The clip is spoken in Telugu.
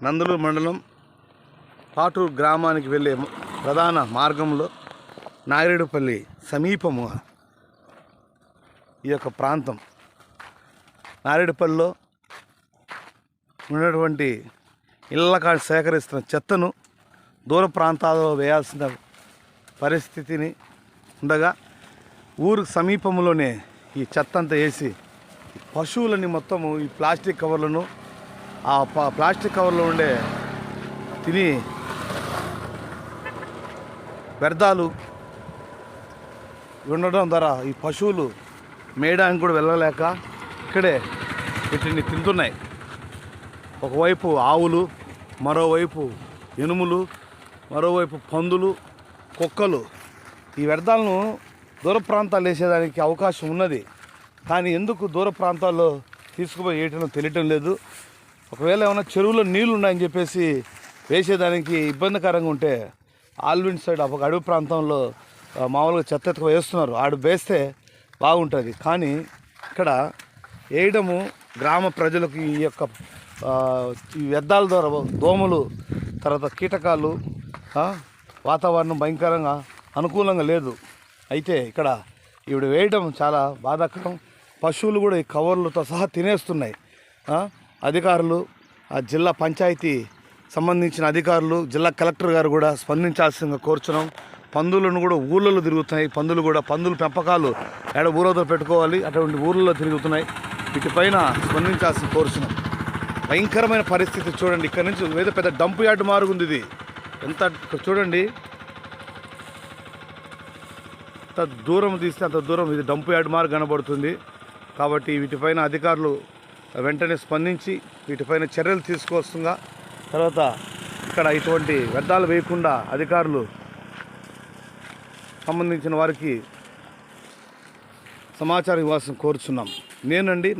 నందలూరు మండలం పాటూరు గ్రామానికి వెళ్ళే ప్రధాన మార్గంలో నాగిరెడ్డిపల్లి సమీపము ఈ యొక్క ప్రాంతం. నారేడుపల్లిలో ఉన్నటువంటి ఇళ్ళ కాడ సేకరిస్తున్న చెత్తను దూర ప్రాంతాల్లో వేయాల్సిన పరిస్థితిని ఉండగా ఊరు సమీపంలోనే ఈ చెత్త అంతా వేసి పశువులని మొత్తము ఈ ప్లాస్టిక్ కవర్లను ఆ ప- ప్లాస్టిక్ కవర్లో ఉండే తిని వ్యర్థాలు ఉండడం ద్వారా ఈ పశువులు మేయడానికి కూడా వెళ్ళలేక ఇక్కడే వీటిని తింటున్నాయి. ఒకవైపు ఆవులు మరోవైపు ఎనుములు మరోవైపు పందులు కుక్కలు. ఈ వ్యర్థాలను దూర ప్రాంతాలు వేసేదానికి అవకాశం ఉన్నది. కానీ ఎందుకు దూర ప్రాంతాల్లో తీసుకుపోయి వేయటం తెలియటం లేదు? ఒకవేళ ఏమైనా చెరువులో నీళ్ళు ఉన్నాయని చెప్పేసి వేసేదానికి ఇబ్బందికరంగా ఉంటే ఆల్విన్ సైడ్ ఒక అడవి ప్రాంతంలో మామూలుగా చెత్త ఎత్తుకు వేస్తున్నారు. ఆడు వేస్తే బాగుంటుంది. కానీ ఇక్కడ వేయడము గ్రామ ప్రజలకు ఈ యొక్క ఈ వ్యర్థాల ద్వారా దోమలు తర్వాత కీటకాలు వాతావరణం భయంకరంగా అనుకూలంగా లేదు. అయితే ఇక్కడ ఇవి వేయడం చాలా బాధాకరం. పశువులు కూడా ఈ కవర్లతో సహా తినేస్తున్నాయి. అధికారులు ఆ జిల్లా పంచాయతీ సంబంధించిన అధికారులు జిల్లా కలెక్టర్ గారు కూడా స్పందించాల్సిందిగా కోరుచున్నాం. పందులను కూడా ఊళ్ళలో తిరుగుతున్నాయి. పందులు కూడా పందుల పెంపకాలు ఏడ ఊరవతలు పెట్టుకోవాలి అటువంటి ఊళ్ళలో తిరుగుతున్నాయి. వీటిపైన స్పందించాల్సిన కోరుచున్నాం. భయంకరమైన పరిస్థితి చూడండి. ఇక్కడ నుంచి ఏదో పెద్ద డంప్ యార్డ్ మారుగుంది ఇది. ఎంత చూడండి. ఎంత దూరం తీస్తే అంత దూరం ఇది డంప్ యార్డ్ మార్గ్ కనబడుతుంది. కాబట్టి వీటిపైన అధికారులు వెంటనే స్పందించి వీటిపైన చర్యలు తీసుకొస్తుందా? తర్వాత ఇక్కడ ఇటువంటి వ్యర్థాలు వేయకుండా అధికారులు సంబంధించిన వారికి సమాచారం ఇవ్వాల్సిన కోరుచున్నాం. నేనండి